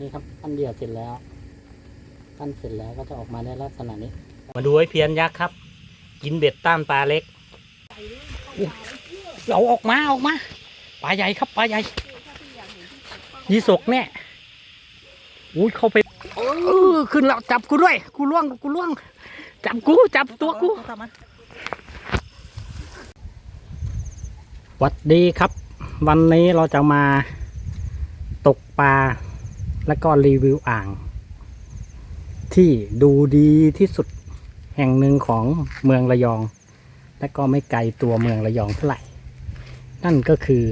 นี่ครับปั้นเดี่ยวเสร็จแล้วปั้นเสร็จแล้วก็จะออกมาในลักษณะนี้ มาดูไอ้เพียนยักษ์ครับ กินเบ็ดต้านปลาเล็กเอาออกมาออกมาปลาใหญ่ครับปลาใหญ่ยี่สกแน่อุ้ยเข้าไปเออขึ้นแล้วจับกูด้วยกูล่วงกูล่วง จับกูจับตัวกูหวัดดีครับ วันนี้เราจะมาตกปลา แล้วก็รีวิวอ่าง ที่ดูดีที่สุดแห่งหนึ่งของเมืองระยอง และก็ไม่ไกลตัวเมืองระยองเท่าไหร่ นั่นก็คือ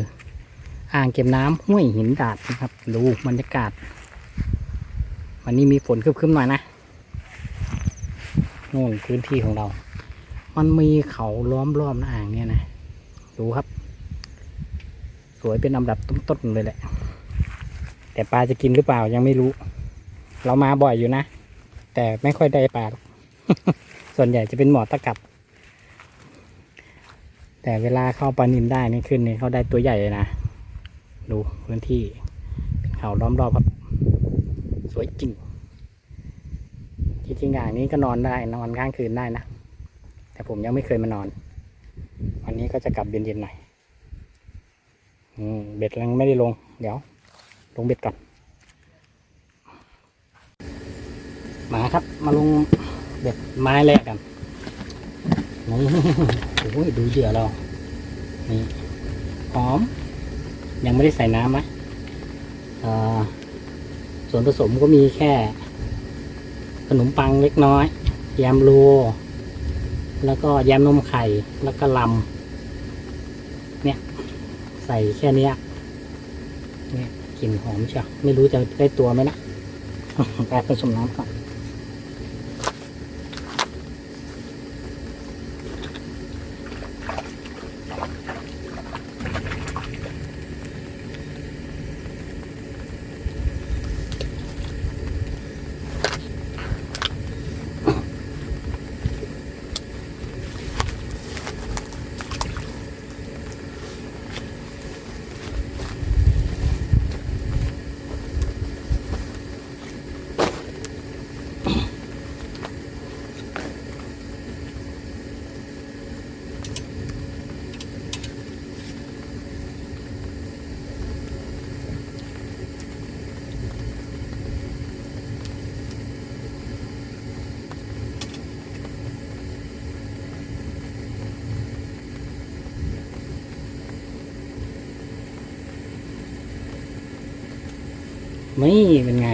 อ่างเก็บน้ำห้วยหินดาดนะครับ ดูบรรยากาศ วันนี้มีฝนครึ้มๆหน่อยนะนู่นพื้นที่ของเรา มันมีเขาล้อมรอบอ่างเนี่ยนะ ดูครับ สวยเป็นอันดับต้นๆเลยแหละ แต่ปลาจะกินหรือเปล่ายังไม่รู้ เรามาบ่อยอยู่นะ แต่ไม่ค่อยได้ปลา ส่วนใหญ่จะเป็นหมอตะกับ แต่เวลาเข้าปลานินได้นี่ขึ้นนี่เขาได้ตัวใหญ่เลยนะ ดูพื้นที่ เขาล้อมรอบครับ สวยจริงจริงๆอย่างนี้ก็นอนได้นอนข้างคืนได้นะ แต่ผมยังไม่เคยมานอน วันนี้ก็จะกลับเย็นๆหน่อยอเบ็ดยังไม่ได้ลง เดี๋ยว ลงเบ็ดก่อนมาครับ มาลงเบ็ดไม้แรกกันนี่โอ้ยดูเหยื่อเรา นี่หอม ยังไม่ได้ใส่น้ำนะเอ่อส่วนผสมก็มีแค่ ขนมปังเล็กน้อยแยมโลแล้วก็แยมนมไข่ แล้วก็ลำเนี่ย ใส่แค่นี้เนี่ย กลิ่นหอมเชียวไม่รู้จะได้ตัวไหมนะแอบผสมน้ำก่อน นี่เป็นไง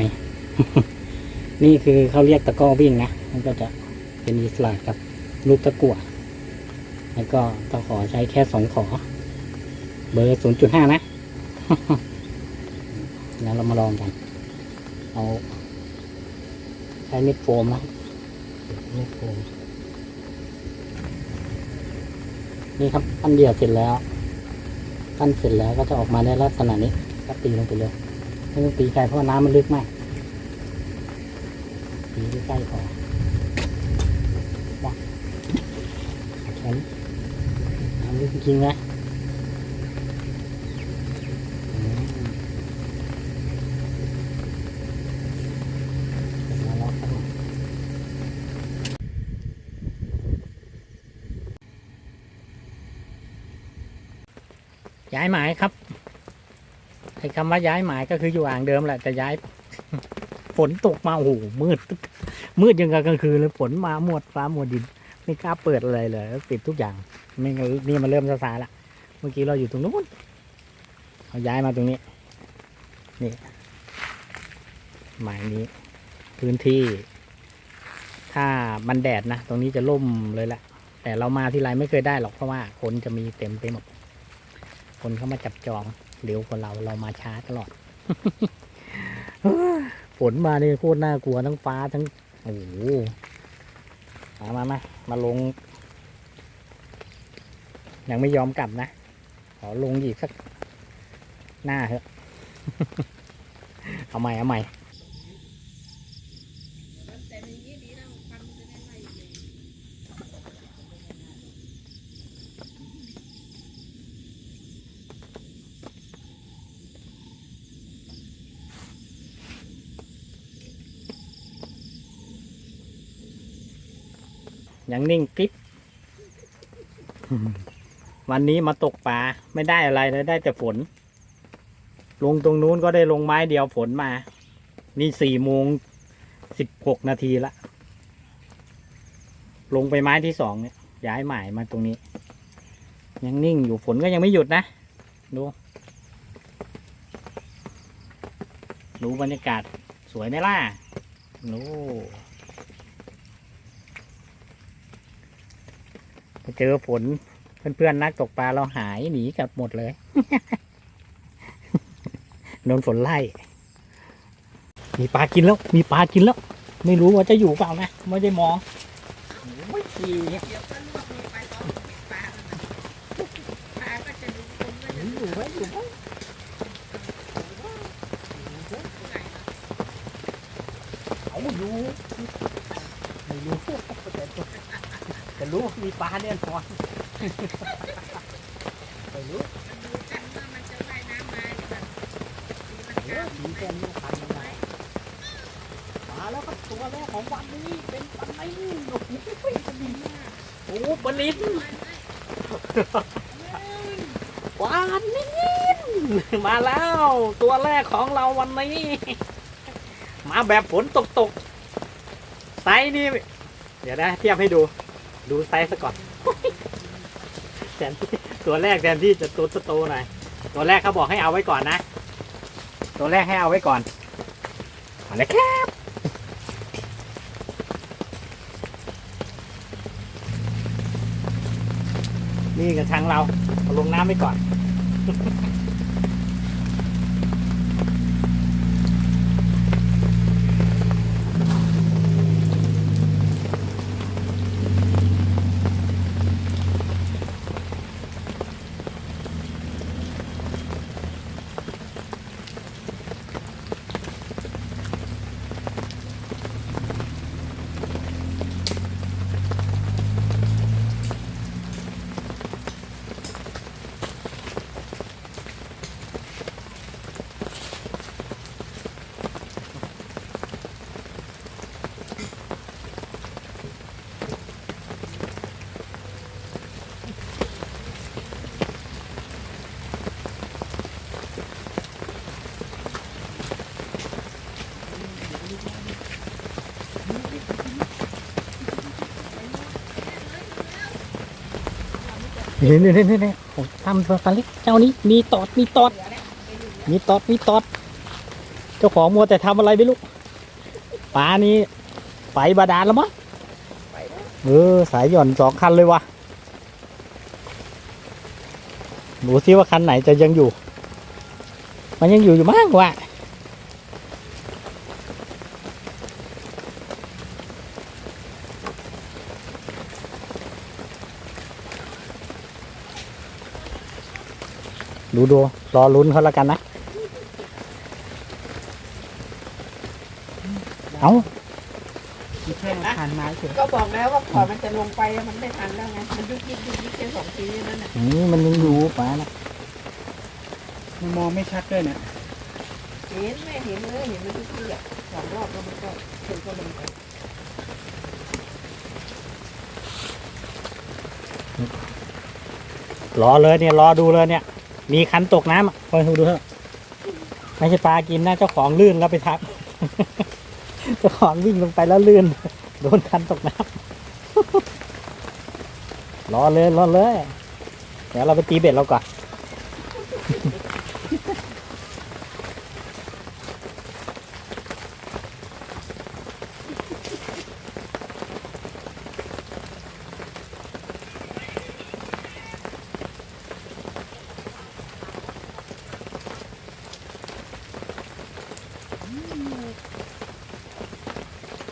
นี่คือเขาเรียกตะก้อวิ่งนะ มันก็จะเป็นอิสระกับลูกตะกั่ว แล้วก็ตะขอใช้แค่สองขอ เบอร์ศูนย์จุดห้านะ แล้วเรามาลองกัน เอาใช้เม็ดโฟมนะเม็ดโฟม นี่ครับปั้นเดียวเสร็จแล้วปั้นเสร็จแล้วก็จะออกมาในลักษณะนี้ก็ตีลงไปเลย ไม่ต้องตีไกลเพราะน้ำมันลึกมากตีใกล้พอว่าแขนน้ำลึกจริงๆนะอืมาแล้วย้ายหมายครับ ไอ้คำว่าย้ายหมายก็คืออยู่อ่างเดิมแหละแต่ย้ายฝนตกมาโอ้โหมืด มืดยังกับกลางคืนเลยฝนมาหมดฟ้าหมดดิน ไม่กล้าเปิดอะไรเลยปิดทุกอย่างไม่นี่มันเริ่มซาซาละเมื่อกี้เราอยู่ตรงนู้นเราย้ายมาตรงนี้ นี่หมายนี้ พื้นที่ ถ้ามันแดดนะ ตรงนี้จะล่มเลยแหละแต่เรามาที่ไรไม่เคยได้หรอกเพราะว่าคนจะมีเต็มไปหมดคนเข้ามาจับจอง เร็วกว่าเราเรามาช้าตลอด ฝนมานี่โคตรน่ากลัวทั้งฟ้าทั้งโอ้โหมามามามาลง ยังไม่ยอมกลับนะ ขอลงอีกสักหน้าเถอะ เอาใหม่เอาใหม่ ยังนิ่งกริบวันนี้มาตกปลาไม่ได้อะไรเลยได้แต่ฝน ลงตรงนู้นก็ได้ลงไม้เดียวฝนมา นี่สี่โมงสิบหกนาทีละลงไปไม้ที่สองเนี่ยย้ายหมายมาตรงนี้ ยังนิ่งอยู่ฝนก็ยังไม่หยุดนะ ดูดูบรรยากาศสวยไหมล่ะดูไป เจอฝนเพื่อนๆนักตกปลาเราหายหนีกันหมดเลยโดนฝนไล่ มีปลากินแล้ว มีปลากินแล้ว ไม่รู้ว่าจะอยู่เปล่านะ ไม่ได้มองโอ้ยดี เดี๋ยวก็ลวกลงไปตอนปิดปลาแล้วนะปลาก็จะดูคนก็จะ อยู่ไว้อยู่ไว้ เอาอยู่ไม่รู้แต่แต่รู้ว่ามี ปลาเนี่ยนอนไม่รู้ดูกันว่ามันจะว่ายน้ำมาหรือเปล่าตีลังเออกาสีแก้มนี่พันยังไงมาแล้วครับตัวแรกของวันนี้เป็นปลาไหลโอ้โหดีมากโอ้ปลาลินวานนินมาแล้วตัวแรกของเราวันนี้ มาแบบฝนตกตกๆไซส์นี่ เดี๋ยวนะเทียบให้ดู ดูไซส์ซะก่อนแทนที่ตัวแรกแทนที่จะตัวโตหน่อยตัวแรกเขาบอกให้เอาไว้ก่อนนะ ตัวแรกให้เอาไว้ก่อนเอาเลยครับ นี่กระชังเราเอาลงน้ำไว้ก่อน นี่นี่นี่นี่โอ้ทำตัวปลาเล็กเจ้านี้มีตอดมีตอด มีตอดมีตอด เจ้าของมัวแต่ทำอะไรไม่รู้ปลานี้ไฟบาดาลแล้วมั้งเออสายหย่อนสองคันเลยวะดูซิว่าคันไหนจะยังอยู่ มันยังอยู่อยู่มั้งวะ ดูดูรอลุ้นเขาแล้วกันนะ เอาแค่ผ่านไม้เฉยก็บอกแล้วว่าก่อนมันจะลงไปมันไม่ทันแล้วไง มันยุกยิกยุกยิกแค่สองทีนั่นน่ะอืมมันยังอยู่ปลานะมันมองไม่ชัดด้วยเนี่ยเห็นไม่เห็นเลยเห็นมันยุกยิกอะสองรอบแล้วมันก็ถึงก็ลงไปรอเลยเนี่ยรอดูเลยเนี่ย มีคันตกน้ำคอยดูเถอะไม่ใช่ปลากินนะเจ้าของลื่นแล้วไปทับ เจ้าของวิ่งลงไปแล้วลื่น โดนคันตกน้ำรอเลยรอเลย เดี๋ยวเราไปตีเบ็ดเราก่อน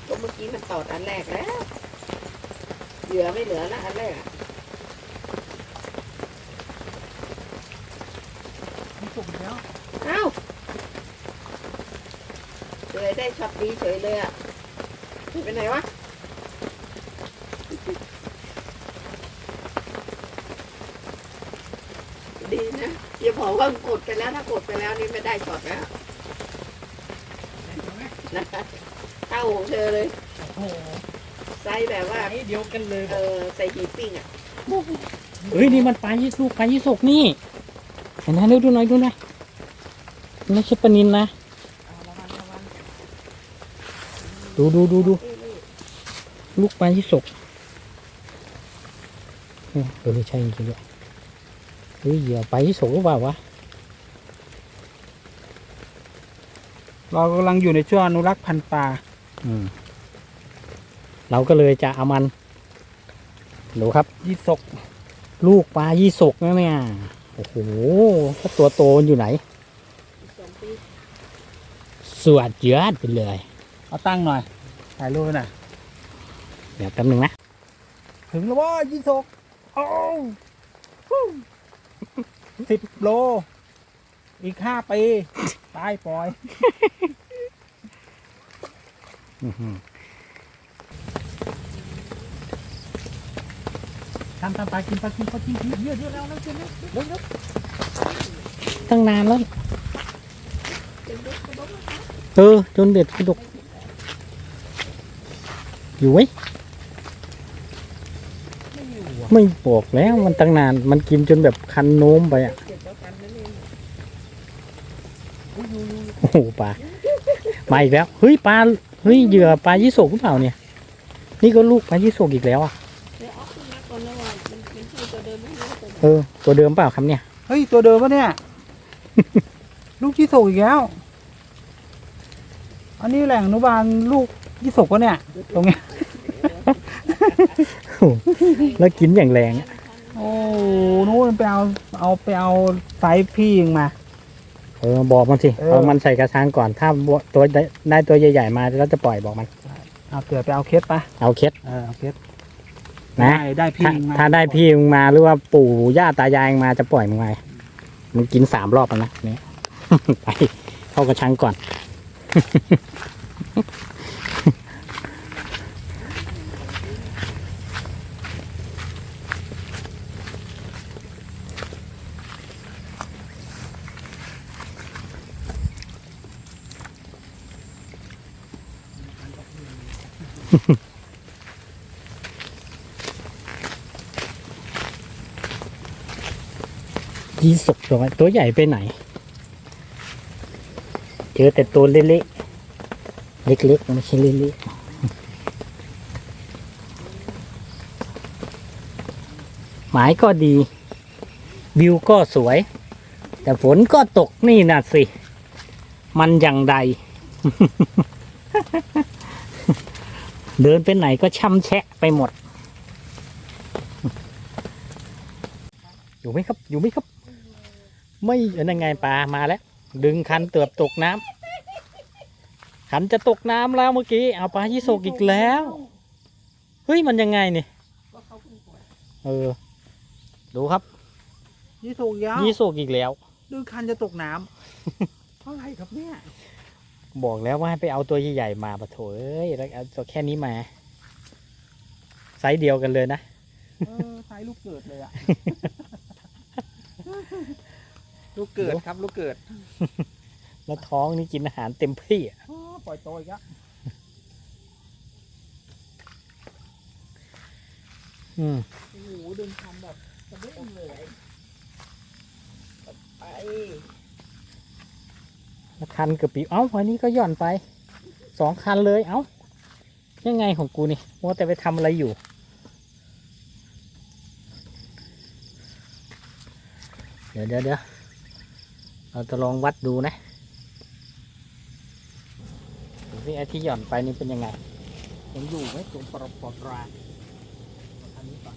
ก็เมื่อกี้มัน ตอดอันแรกแล้ว เหลือไม่เหลือละอันแรกอะสุกแล้วเอ้าเลยได้ช็อตดีเฉยเลยอะไปไหนวะดีนะอย่าบอกว่ากดไปแล้วถ้ากดไปแล้วนี่ไม่ได้ช็อตแล้วนะเท่าของเธอเลย หไซส์แบบว่าเดียวกันเลยเออใส่หีบปิ้งอะเฮ้ยนี่มันปลายี่สุกปลายี่สกนี่เห็นไหมดูดูหน่อยดูหน่อยไม่ใช่ปลานินนะเอาระวังระวังดูดูดูดูนี่นี่ลูกปลายี่สกเออเออใช่จริงๆด้วยเฮ้ยเหยื่อปลายี่สกหรือเปล่าวะเรากำลังอยู่ในช่วงอนุรักษ์พันธุ์ปลา อืม เราก็เลยจะเอามันดูครับยี่สก ลูกปลายี่สกนะเนี่ยโอ้โหถ้าตัวโตมันอยู่ไหนอีกสองปีสวดยอดไปเลย เอาตั้งหน่อยถ่ายรูปหน่อยเดี๋ยวแป๊บนึงนะ ถึงแล้วว่ายี่สกโอ้สิบโล อีกห้าปีตายปล่อย ทำทำปลากินปลากินปลากินเยอะเยอะแล้วแล้วเยอะเร็วเร็วตั้งนานแล้วเออจนเด็ดกระดกอยู่ไว้ยไม่อยู่อะไม่บอกแล้วมันตั้งนานมันกินจนแบบคันโน้มไปอะโอ้โหปลามาอีกแล้วเฮ้ยปลาเฮ้ยเหยื่อปลายี่สกหรือเปล่าเนี่ย นี่ก็ลูกปลายี่สกอีกแล้วอะ เออ ตัวเดิมเปล่าครับเนี่ย เฮ้ย ตัวเดิมปะเนี่ย ลูกยี่สกอีกแล้ว อันนี้แหล่งอนุบาลลูกยี่สกวะเนี่ย ตรงเนี้ย แล้วกินอย่างแรงอะโอ้นู้นไปเอาเอาไปเอาไซส์พี่ยิงมา เออบอกมันสิเออ เอามันใส่กระชังก่อนถ้าตัวได้ได้ตัวใหญ่ๆมาแล้วจะปล่อยบอกมัน เอาเกิดไปเอาเคสปะเอาเคล็ดเออเอาเคส นะได้ได้พี่ถ้ายิงมาถ้าได้พี่มึงมาหรือว่าปู่ย่าตายายมึงมาจะปล่อยมึงไงมึงกินสามรอบแล้วนะเนี่ย ไปเข้ากระชังก่อน ยี่สกตัวตัวใหญ่ไปไหน เจอแต่ตัวเละๆเล็กๆไม่ใช่เละๆหมายก็ดี วิวก็สวย แต่ฝนก็ตกนี่น่ะสิ มันอย่างใด เดินไปไหนก็ช่ำแชะไปหมด อยู่ไหมครับ อยู่ไหมครับ ไม่เอ็นยังไงปลามาแล้ว ดึงคันเตือบตกน้ำคันจะตกน้ำแล้วเมื่อกี้เอาปลายี่สกอีกแล้วเฮ้ยมันยังไงเนี่ยว่าเขาเพิ่งปล่อยเออ ดูครับ ยี่สกยาวยี่สกอีกแล้ว ดึงคันจะตกน้ำเท่าไหร่ครับเนี่ยบอกแล้วว่าให้ไปเอาตัวใหญ่ๆมาปะโถเอ้ยแล้วเอาตัวแค่นี้มาไซส์เดียวกันเลยนะเออไซส์ลูกเกิดเลยอะ ลูกเกิดครับ ลูกเกิดแล้วท้องนี่กินอาหารเต็มที่อะอ้อปล่อยตัวอีกแล้วอืมโอ้โหดึงคันแบบกระเด้งเลยไปแล้วคันเกือบปีเอ้าวันนี้ก็หย่อนไปสองคันเลยเอ้ายังไงของกูนี่ว่าแต่ไปทำอะไรอยู่เดี๋ยวเดี๋ยวเดี๋ยว เราจะลองวัดดูนะดูสิไอ้ที่หย่อนไปนี่เป็นยังไงยังอยู่ไหมตรงปรปรราอันนี้ก่อน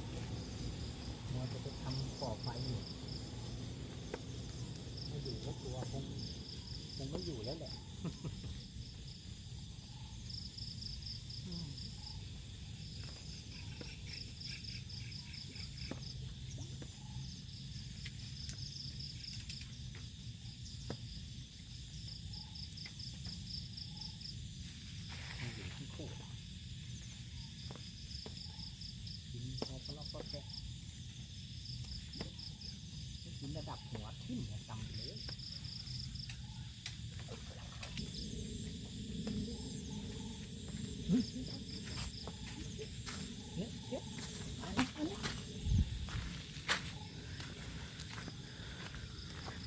เราจะไปทำปลอกไฟอยู่ไม่อยู่ก็กลัวคงคงไม่อยู่แล้วแหละ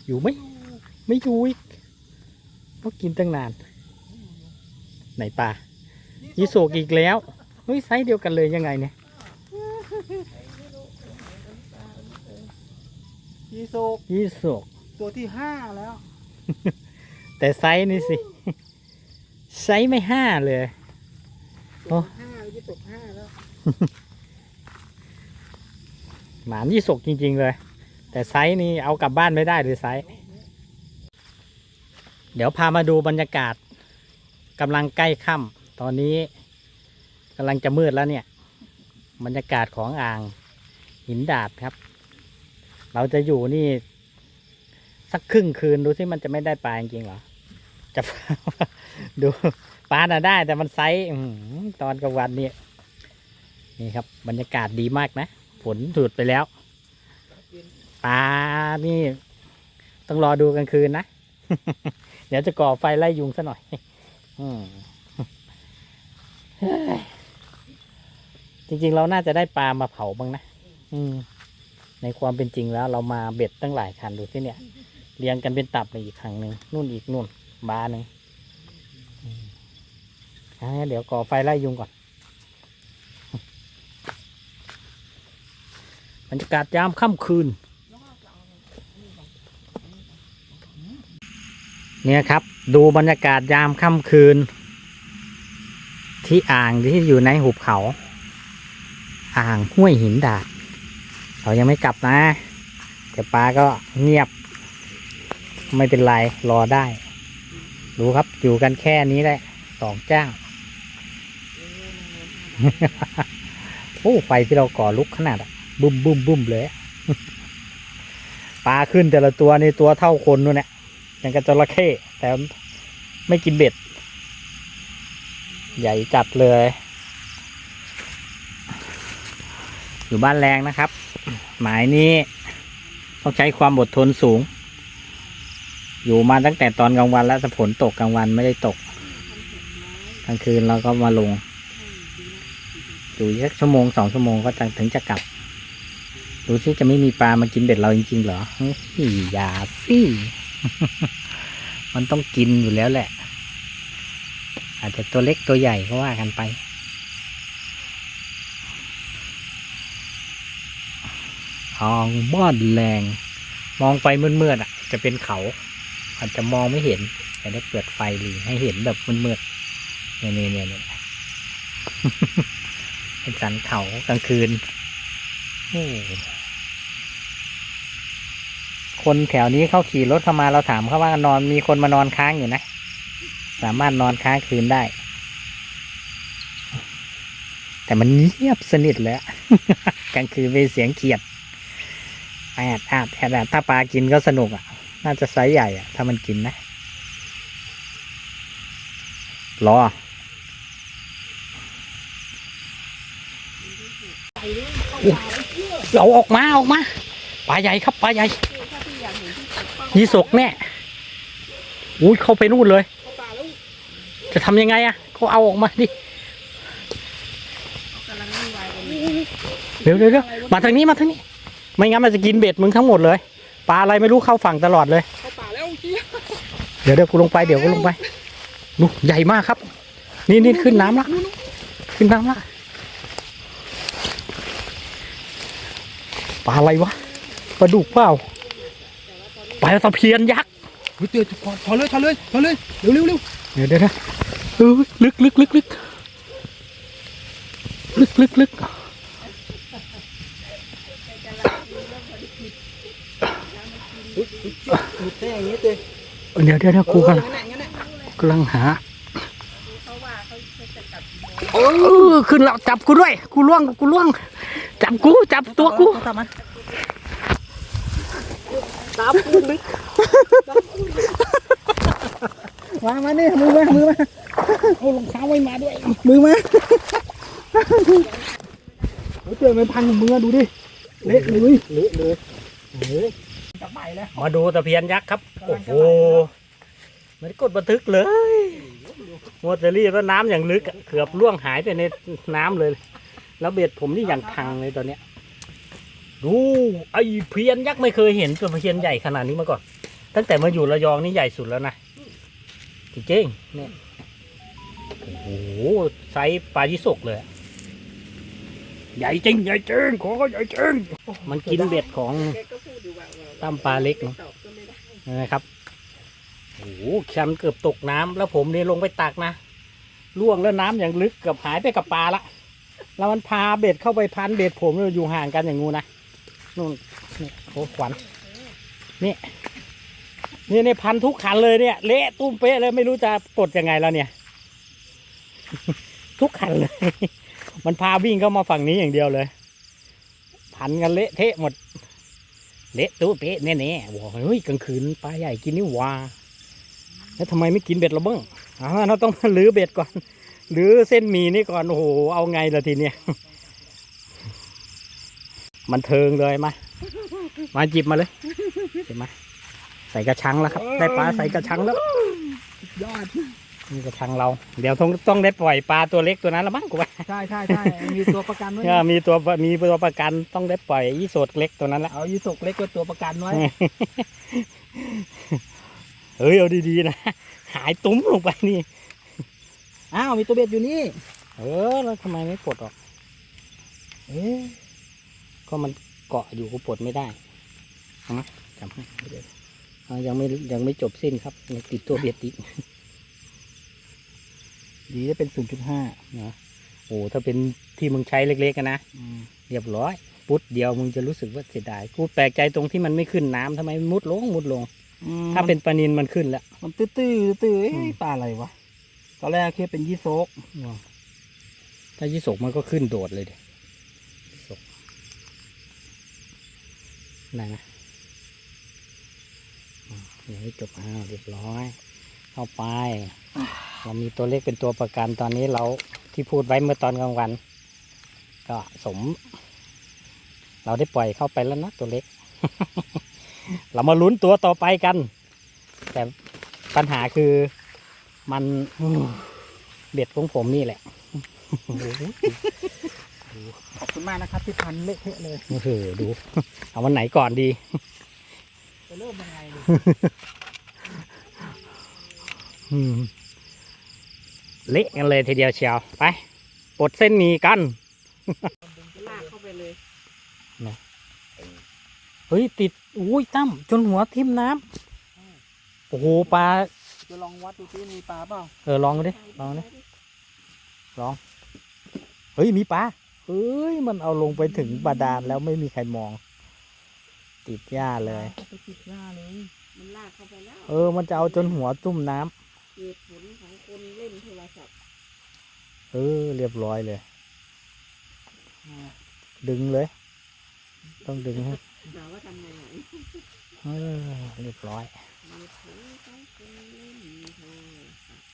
อยู่ไหมไม่อยู่อีกก็กินตั้งนาน ไหนปลายีโศกอีกแล้วเฮ้ยไซส์เดียวกันเลยยังไงเนี่ยยีโศกยีโศกตัวที่ห้าแล้ว แต่ไซส์นี่สิ ไซส์ไม่ห้าเลย โอ้ห้ายีโซกห้าแล้วหมานยี่โศกจริง ๆ เลย แต่ไซส์นี่เอากลับบ้านไม่ได้เลยไซส์เดี๋ยวพามาดูบรรยากาศกำลังใกล้ค่ำตอนนี้กำลังจะมืดแล้วเนี่ย บรรยากาศของอ่างหินดาดครับ เราจะอยู่นี่ สักครึ่งคืนดูสิมันจะไม่ได้ปลาจริงๆเหรอจะดู ปลาน่ะได้ แต่มันไซส์ตอนกลางวันนี่นี่ครับ บรรยากาศดีมากนะฝนหยุดไปแล้วปลานี่ ต้องรอดูกลางคืนนะ เดี๋ยวจะก่อไฟไล่ยุงซะหน่อยจริงๆ เราน่าจะได้ปลามาเผาบ้างนะอืม ในความเป็นจริงแล้ว เรามาเบ็ดตั้งหลายคันดูที่เนี่ย เรียงกันเป็นตับเลยอีกครั้งหนึ่งนู่นอีกนู่นบาหนึ่ง เดี๋ยวก่อไฟไล่ยุงก่อนบรรยากาศยามค่ำคืน เนี่ยครับ ดูบรรยากาศยามค่ำคืน ที่อ่างที่อยู่ในหุบเขา อ่างห้วยหินดาดเรายังไม่กลับนะแต่ปลาก็เงียบ ไม่เป็นไรรอได้ดูครับอยู่กันแค่นี้แหละสองเจ้า โอ้ไฟที่เราก่อลุกขนาดอะบุ้มบุ้มบุ้มเลยปลาขึ้นแต่ละตัวในตัวเท่าคนนู่นแหละอย่างกับจระเข้แต่ไม่กินเบ็ด ใหญ่จัดเลย อยู่บ้านแรงนะครับ หมายนี้ต้องใช้ความอดทนสูง อยู่มาตั้งแต่ตอนกลางวันแล้วฝนตกกลางวันไม่ได้ตกกลางคืนเราก็มาลง อยู่สักชั่วโมงสองชั่วโมงก็จะถึงจะกลับ ดูสิจะไม่มีปลามากินเบ็ดเราจริงๆเหรอเฮ้ยอย่าสิมันต้องกินอยู่แล้วแหละ อาจจะตัวเล็กตัวใหญ่ก็ว่ากันไปทางบ้านแรง มองไปมืดๆอะ จะเป็นเขา อาจจะมองไม่เห็นแต่ได้เปิดไฟหรือให้เห็นแบบมืดๆเนี่ยเนี่ยเนี่ย เป็นสันเขากลางคืนคนแถวนี้เขาขี่รถเข้ามาเราถามเขาว่านอนมีคนมานอนค้างอยู่นะ สามารถนอนค้างคืนได้ แต่มันเงียบสนิทเลยกลางคืนเป็นเสียงเขียดแอดแอดแอดแอดถ้าปลากินก็สนุกอะ น่าจะไซส์ใหญ่อะ ถ้ามันกินนะ รอ เอาออกมาออกมาปลาใหญ่ครับปลาใหญ่ถ้าพี่อยากเห็นที่ตกเป้ายีสกแน่อุ้ยเข้าไปนู่นเลย จะทำยังไงอะก็เอาออกมาดิเดี๋ยวเดี๋ยวมาทางนี้มาทางนี้ ไม่งั้นมันจะกินเบ็ดมึงทั้งหมดเลยปลาอะไรไม่รู้เข้าฝั่งตลอดเลยเดี๋ยวเดี๋ยวกูลงไปเดี๋ยวกูลงไปลูกใหญ่มากครับ นี่นี่ขึ้นน้ำละขึ้นน้ำละ ปลาอะไรวะปลาดุกเปล่าปลาตะเพียนยักษ์เฮ้ยเตือนถอนเลยถอนเลยถอนเลยเร็วเร็วเร็วเดี๋ยวเดี๋ยวนะเออลึกลึกลึกลึกลึกลึกลึกหลุดได้อย่างนี้เตือนเดี๋ยวเดี๋ยวเดี๋ยวกูกำลังงั้นแหละงั้นแหละกำลังหาเขาว่าเขาจะกลับกี่โมงเออขึ้นแล้วจับกูด้วย กูล่วงกูล่วง จับกูจับตัวกูตามมันตามคุณลึกมามานี่มือมามือมาเอารองเท้าไว้มาด้วย มือมาเฮ้ยเตือนมันพันมือดูดิเละเลยเละเลยเฮ้ยจะไปแล้วมาดูตะเพียนยักษ์ครับโอ้โหไม่ได้กดบันทึกเลยมัวแต่รีบแล้วน้ำอย่างลึกอะเกือบล่วงหายไปในน้ำเลย แล้วเบ็ดผมนี่อย่างพังเลยตอนเนี้ยดูไอเพียนยักษ์ไม่เคยเห็นตัวเพียนใหญ่ขนาดนี้มาก่อน ตั้งแต่มาอยู่ระยองนี่ใหญ่สุดแล้วนะจริงๆเนี่ยโอ้โหไซส์ปลายี่สกเลยใหญ่จริงใหญ่จริงขอใหญ่จริงมันกินเบ็ดของตั้มปลาเล็กนะครับโอ้โหแคมเกือบตกน้ำแล้วผมเนี่ยลงไปตักนะล่วงแล้วน้ำอย่างลึกเกือบหายไปกับปลาละ แล้วมันพาเบ็ดเข้าไปพันเบ็ดผมเนี่ยอยู่ห่างกันอย่างงูนะนู่นนี่โอ้ขวัญนี่นี่ในพันทุกขันเลยเนี่ย เละตุ้มเป๊ะเลยไม่รู้จะกดยังไงแล้วเนี่ย ทุกขันเลย มันพาวิ่งเข้ามาฝั่งนี้อย่างเดียวเลย พันกันเละเทะหมด เละตู้มเป๊ะแน่ๆบอกเฮ้ยกลางคืนปลาใหญ่กินนี่วาแล้วทำไมไม่กินเบ็ดเราบ้างอ่าเราต้องมาลื้อเบ็ดก่อน ลื้อเส้นหมี่นี่ก่อนโอ้โหเอาไงล่ะทีเนี้ยมันเทิงเลยมา มาจิบมาเลยเห็นไหมใส่กระชังแล้วครับ ได้ปลาใส่กระชังแล้วยอดนี่กระชังเรา เดี๋ยวต้องต้องได้ปล่อยปลาตัวเล็กตัวนั้นละมั้งกูว่าใช่ใช่ใช่มีตัวประกันไว้เออมีตัวมีตัวประกันต้องได้ปล่อยยี่โสดเล็กตัวนั้นละเอายีสกเล็กก็ตัวประกันไว้เฮ้ยเอาดีๆนะหายตุ้มลงไปนี่ อ้าวมีตัวเบ็ดอยู่นี่ เออแล้วทำไมไม่ปลดออก เอ๊ะก็มันเกาะอยู่กูปลดไม่ได้เอามาจำให้เดี๋ยวเอายังไม่ยังไม่จบสิ้นครับยังติดตัวเบียดอีกดีจะเป็นศูนย์จุดห้านะโอ้ถ้าเป็นที่มึงใช้เล็กๆอะนะเรียบร้อย ปุ๊ดเดียวมึงจะรู้สึกว่าเสียดายกูแปลกใจตรงที่มันไม่ขึ้นน้ำทำไมมันมุดลงมุดลง ถ้าเป็นปลานินมันขึ้นแล้ว มันตื้อตื้อตื้อเอ๊ะอืมปลาอะไรวะ ตอนแรกคิดว่เป็นยี่สกถ้ายี่สกมันก็ขึ้นโดดเลยเด็ยี่สกไหนนะอืมเดี๋ยวให้จบอ้าวเรียบร้อยเข้าไป เรามีตัวเลขเป็นตัวประกันตอนนี้เราที่พูดไว้เมื่อตอนกลางวัน ก็สม เราได้ปล่อยเข้าไปแล้วนะตัวเล็ก เรามาลุ้นตัวต่อไปกัน แต่ปัญหาคือ มันเบ็ดของผมนี่แหละขอบคุณมากนะครับที่พันเละเทะเลยโอ้โหดู เอาวันไหนก่อนดี จะเริ่มยังไงดีอืมเละกันเลยทีเดียวเชียวไปปลดเส้นหมีกันลากเข้าไปเลยเฮ้ยติดอุ้ยตั้มจนหัวทิ่มน้ำโอ้โหปลา จะลองวัดดูซิมีปลาเปล่าเออลองดิลองดิเฮ้ยมีปลาเฮ้ยมันเอาลงไปถึงบาดาลแล้วไม่มีใครมอง ติดหญ้าเลย ไปติดหน้าเลยมันลากเข้าไปแล้วเออ มันจะเอาจนหัวจุ่มน้ำเหตุผลของคนเล่นโทรศัพท์เออ เรียบร้อยเลย ดึงเลย ต้องดึงให้ถามว่าทำไงอะเออเรียบร้อยเหตุผลของคนเล่นโทรศัพท์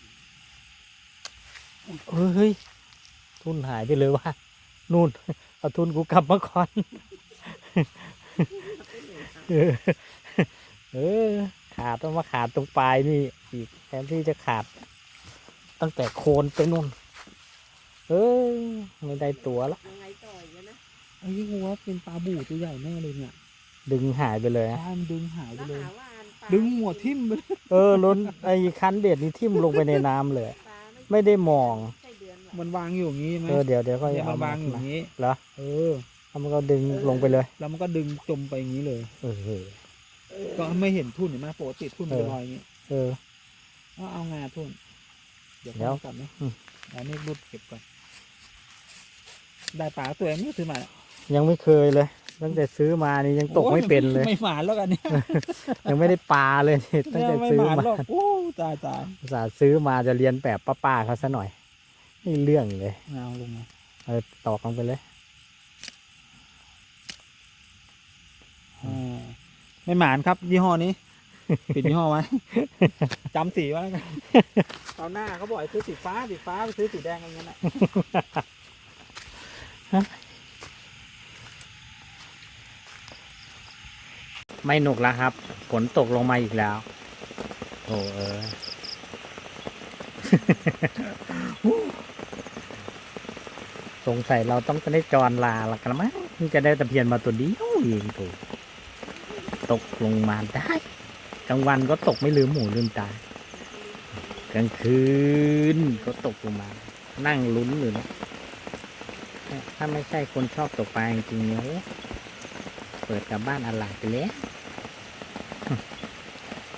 เออเฮ้ยทุนหายไปเลยว่ะนู่นเอาทุนกูกลับมาก่อนเออเออขาดต้องมาขาดตรงปลายนี่อีกแทนที่จะขาด ตั้งแต่โคนไปนู่น เออไม่ได้ตัวละยังไงต่อยกันนะไอ้ยี่หัวเป็นปลาบูตัวใหญ่แน่เลยเนี่ย ดึงหายไปเลยปนะลามันดึงหายไปแล้วเลยหาว่าอ่านปลาดึงหัวทิ่มไปเลยเออล้นไอ้คันเบ็ดนี่ทิ่มลงไปในน้ำเลยปลา ไม่ได้มองใช่เดือนหรอกมันวางอยู่อย่างนี้ไหมเออเดี๋ยวเดี๋ยวก็เนี่ยเอามันมาวางอยู่อย่างนี้ เหรอเออแล้วมันก็ดึงลงไปเลยแล้วมันก็ดึงจมไปอย่างนี้เลย เออ ก็ไม่เห็นทุ่นเห็นไหมปกติทุ่นมันเออจะลอยอย่างนี้เออ เอาเอางาทุ่น เดี๋ยวเดี๋ยวก่อนนะอืม อันนี้รุดเก็บก่อน ได้ปลาตัวเองไม่ซื้อมายังไม่เคยเลย ตั้งแต่ซื้อมานี่ยังตกโอ้ยไม่เป็นเลยไม่หมานแล้วกันเนี่ยยังไม่ได้ปลาเลยนี่ตั้งแต่ไม่ซื้อหมานมาหรอกโอ้ตายตายอุตส่าห์ซื้อมาจะเรียนแบบป้าๆเขาซะหน่อยนี่เรื่องเลยเอาลงมาเออตอกลงไปเลยอ่าไม่หมานครับยี่ห้อนี้ปิดยี่ห้อไว้จำสีไว้แล้วกันตอนหน้าเขาบอกให้ซื้อสีฟ้าสีฟ้าไปซื้อสีแดงอะไรเงี้ยนะ ไม่หนุกแล้วครับฝนตกลงมาอีกแล้ว โอ้เออสงสัยเราต้องจะได้จรลาละกันมั้งจะได้ตะเพียนมาตัวเดียวเองถูกตกลงมาได้กลางวันก็ตกไม่ลืมหมูลืมตากลางคืนก็ตกลงมา นั่งลุ้นอยู่นะเนี่ยถ้าไม่ใช่คนชอบตกปลาจริงๆเนี่ยอ้ เปิดกับบ้านอลายไปแล้ว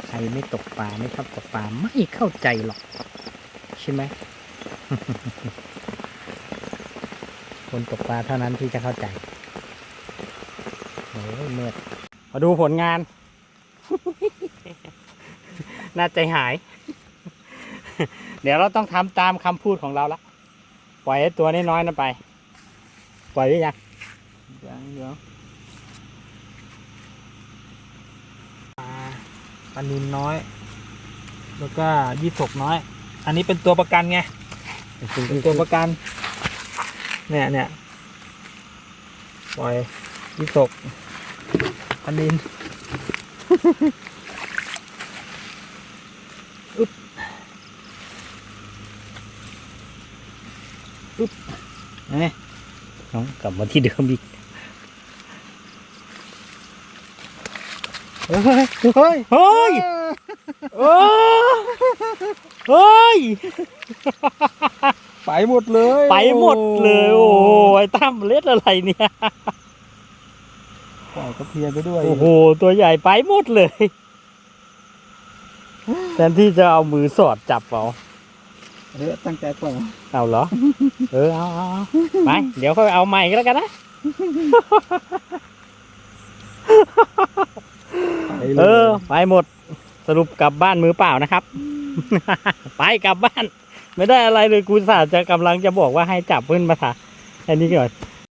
ใครไม่ตกปลาไม่ชอบตกปลาไม่เข้าใจหรอก ใช่ไหมคนตกปลาเท่านั้นที่จะเข้าใจโอ้ยเมื่อมาดูผลงาน น่าใจหาย เดี๋ยวเราต้องทำตามคำพูดของเราละ ปล่อยตัวน้อยๆนั่นไป ปล่อยหรือยังเดี๋ยวปลา ปนินน้อย แล้วก็ยี่สกน้อย อันนี้เป็นตัวประกันไงเป็นตัวประกัน เนี่ยเนี่ยปล่อยยี่สกปนินอึ๊บอึ๊บเนี่ยน้องกลับมาที่เดิมอีก เฮ้ยเฮ้ยเฮ้ยโอ้เฮ้ยไปหมดเลย ไปหมดเลย โอ้ยตั้มเล็ดอะไรเนี่ยปล่อยกระเพียนไปด้วย โอ้โห ตัวใหญ่ไปหมดเลย แทนที่จะเอามือสอดจับเอาเฮ้ยตั้งใจปล่อยเอาเหรอ เออเอาเอาเอาไป เดี๋ยวค่อยเอาใหม่ก็แล้วกันนะไป เออ ไปหมดสรุปกลับบ้านมือเปล่านะครับ ไปกลับบ้าน ไม่ได้อะไรเลยกูสาจะกำลังจะบอกว่าให้จับขึ้นมาถ่ายอันนี้ก่อน